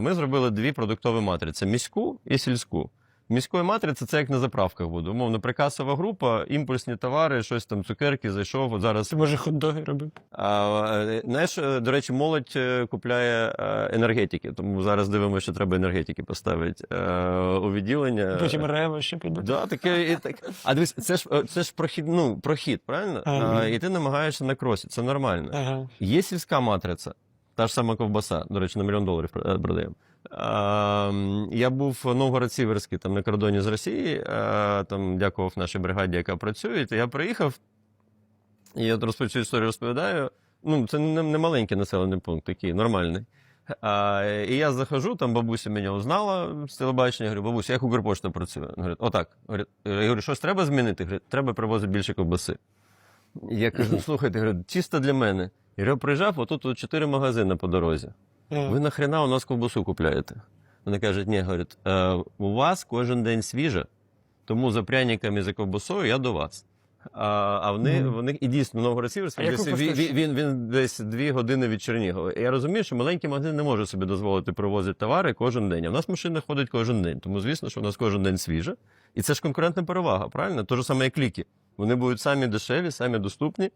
Ми зробили дві продуктові матриці: міську і сільську. Міської матриці це як на заправках буде. Умовно, прикасова група, імпульсні товари, щось там, цукерки, зайшов. От зараз Ти може хот-доги робив? А, е, знаєш, е, до речі, молодь е, купляє енергетики, тому зараз дивимося, що треба енергетики поставити е, у відділення. Потім рева ще піде. Да, таке, і так. А дивись, це ж це ж прохід, ну, прохід, правильно? Ага. А, і ти намагаєшся на кросі, це нормально. Ага. Є сільська матриця, та ж сама ковбаса, до речі, на мільйон доларів е, продаємо. А, я був Новгород-Сіверський, там на кордоні з Росії, а, там дякував нашій бригаді, яка працює. Я приїхав, і я цю історію розповідаю. Ну, це не, маленький населений пункт, такий нормальний. А, і я захожу, там бабуся мене узнала з телебачення. Я говорю, бабуся, як Укрпошта працює? Говорить, отак. Я говорю, щось треба змінити? Говорить, треба привозити більше ковбаси. Я кажу, слухайте, говорю, чисто для мене. Я приїжджав, отут тут чотири магазини по дорозі. Ви нахрена у нас ковбасу купляєте? Вони кажуть, ні, говорять, е, у вас кожен день свіжа, тому за пряниками за ковбасою я до вас. А, а вони, Мгм. вони і дійсно новгород А як він, він, він десь дві години від Чернігова. Я розумію, що маленький магазин не може собі дозволити привозити товари кожен день. А в нас машина ходить кожен день. Тому звісно, що у нас кожен день свіжа. І це ж конкурентна перевага, правильно? Те ж саме, як ліки. Вони будуть самі дешеві, самі доступні.